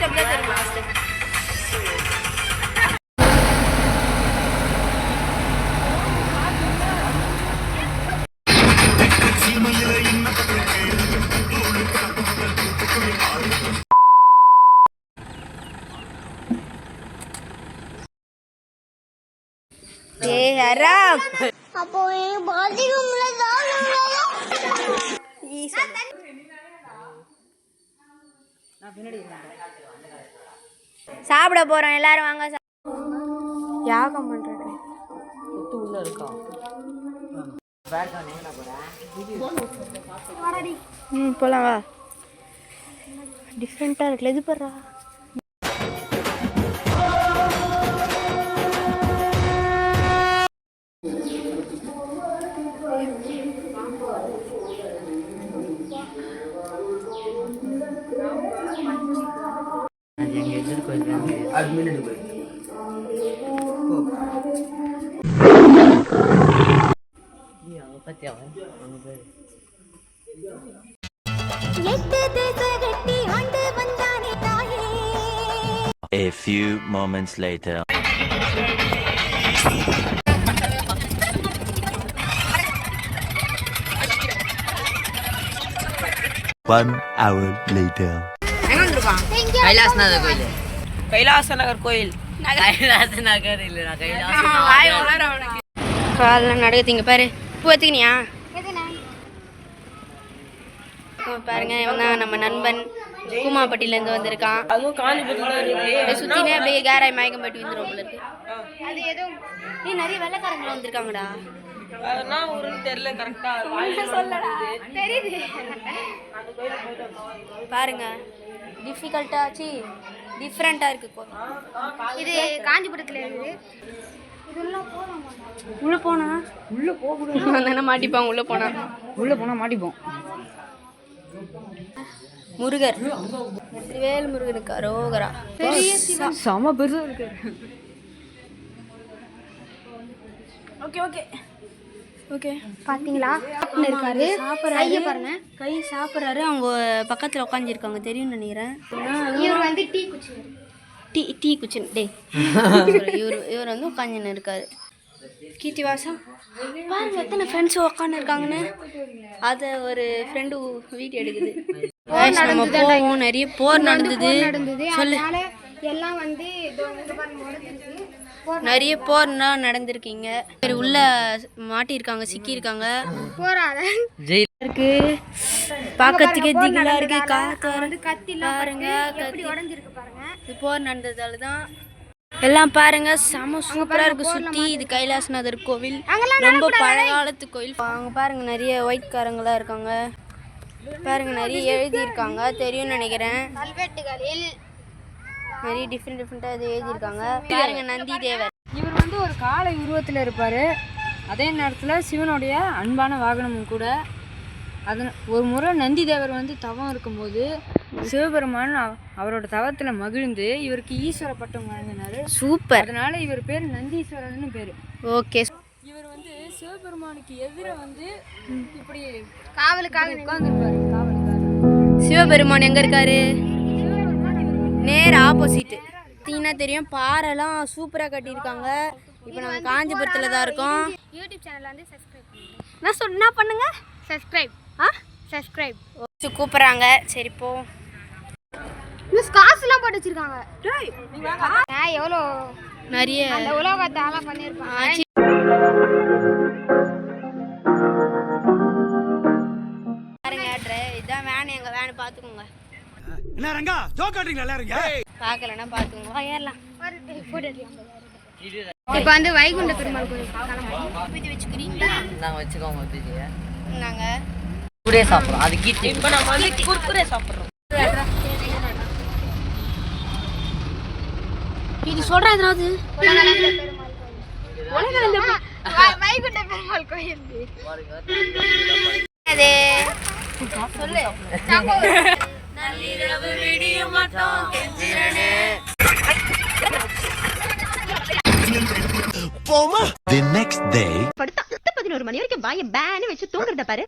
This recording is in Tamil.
stable தருமா அப்போ பாதிக்கும் சாப்பிட போறோம். எல்லாரும் வாங்க யாகம் பண்றது? ம் போலாம் வா. டிஃப்ரெண்ட்டாக இருக்குல்ல இது படுறா எட்டு தேச கட்டி ஆண்டு வந்தானே தாயே A few moments later. One hour later. Kailasanathar கோயில். கைலாச நகர் கோயில். கைலாச நகர் இல்ல கைலாச காலில் நடக்குதுங்க பாரு. பூ வச்சுக்கினியா பாருங்க இவன் தான் நம்ம நண்பன் கூமாப்பட்டியிலேருந்து வந்திருக்கான். அதுவும் அப்படியே சுத்தினே அப்படியே கேராய் மயக்கம் பட்டி வந்துடும் போல இருக்கு. அது ஏ நிறைய வெள்ளைக்காரங்க வந்திருக்காங்கடா. அதெல்லாம் ஊருன்னு தெரியல கரெக்டா சொல்லடா. தெரியுது. பாருங்க. டிஃபிகல்ட்டா சி டிஃப்ரெண்ட்டாக இருக்கு கோயில் இது காஞ்சிபுரத்துல இருக்குது உள்ள போனா? உள்ள போக என்ன மாட்டிப்பாங்க உள்ள போனா. உள்ள போனா மாட்டிப்போம் முருகர். வேல் முருகனுக்கு அரோகரா. பெரிய செம பெருசா இருக்கு. Okay okay. ஓகே பாத்தீங்களா? இருக்காரு. சாப்பிட்றாரு. பாருங்க. கை சாப்பிட்றாரு. அவங்க பக்கத்தில் உட்காந்துருக்காங்க தெரியும்னு நினைக்கிறேன். இவர் வந்து டீ குடிச்சாரு டீ டீ குச்சின் டே இவர் இவர் வந்து உட்காந்துன்னு இருக்காரு. கீர்த்தி வாசம் பாருங்க எத்தனை ஃப்ரெண்ட்ஸ் உட்காந்து இருக்காங்கன்னு அதை ஒரு ஃப்ரெண்டு வீடியோ எடுக்குது. நம்ம போவோம். நிறைய போர் நடந்தது. நடந்தது. சொல்லு. எல்லாம் வந்து நிறைய போர்லாம் நடந்திருக்கீங்க. சரி உள்ள மாட்டியிருக்காங்க சிக்கியிருக்காங்க. இருக்கு பார்க்கறதுக்கே திகிலா இருக்கு பாருங்க பாருங்க. இது போர் நடந்ததால தான். எல்லாம் பாருங்க செம சூப்பரா இருக்கு. சுத்தி இது கைலாசநாதர் கோவில். ரொம்ப பழங்காலத்து கோயில். அங்க பாருங்க நிறைய ஒயிட் காரங்களா இருக்காங்க. பாருங்க நிறைய எழுதியிருக்காங்க. தெரியும்னு நினைக்கிறேன். கல்வெட்டுகளில் நிறைய டிஃப்ரெண்ட் டிஃப்ரெண்ட்டாக இது எழுதியிருக்காங்க. பாருங்க நந்தி தேவர். இவர் வந்து ஒரு காளை உருவத்தில் இருப்பார். அதே நேரத்தில் சிவனுடைய அன்பான வாகனமும் கூட அதன் ஒரு முறை நந்தி தேவர் வந்து தவம் இருக்கும்போது சிவபெருமான் அவ- அவரோட தவத்தில் மகிழ்ந்து இவருக்கு ஈஸ்வர பட்டம் வழங்கினார். சூப்பர். அதனால இவர் பேர் நந்தீஸ்வரர்னு பேர். ஓகே. இவர் வந்து சிவபெருமானுக்கு எதிர வந்து இப்படி காவலுக்காக உட்காந்துருப்பாரு காவலுக்காக. சிவபெருமான் எங்க இருக்காரு? நேர் ஆப்போசிட் பார்த்தீங்கன்னா தெரியும். பாறைலாம் சூப்பராக கட்டியிருக்காங்க. இப்போ நாங்கள் காஞ்சிபுரத்தில் தான் இருக்கோம். யூடியூப் சேனல்ல வந்து சப்ஸ்கிரைப் பண்ணுங்க. நான் சொல் என்ன பண்ணுங்க? சப்ஸ்கிரைப் ஆ? சப்ஸ்கிரைப் கூப்பிட்றாங்க. சரி போ. மிஸ் காசுலாம் போட்டு வச்சிருக்காங்க. நான் எவ்வளோ? நிறைய. அந்த உலகத்தை பண்ணியிருப்பாங்க. பாருங்க இதான் வேன் எங்க வேன் பார்த்துக்கோங்க என்ன ரங்கா? ஜோக் ஆடுறீங்களா எல்லாரும்? பார்க்கலன்னா பார்த்துக்கோங்க. வா, ஏறலாம். இப்போ வந்து வைகுண்ட பெருமாள் கோயில் வச்சுக்கிறீங்களா நாங்க வச்சுக்கோங்க தூக்கிய நாங்கள் கூடயே சாப்பிடுறோம். அது கீர்த்தி. இப்போ நம்ம வந்து குர்குரே சாப்பிட்றோம். இது சொல்கிறேன் எதாவது வைகுண்ட பெருமாள் கோயில் அது சொல்லு நள்ளிரவு விடிய மாட்டோம் கெஞ்சிரனே The next day. படுத்தா பதினோரு மணி வரைக்கும் வாய பேனு வச்சு தூங்குறத பாரு.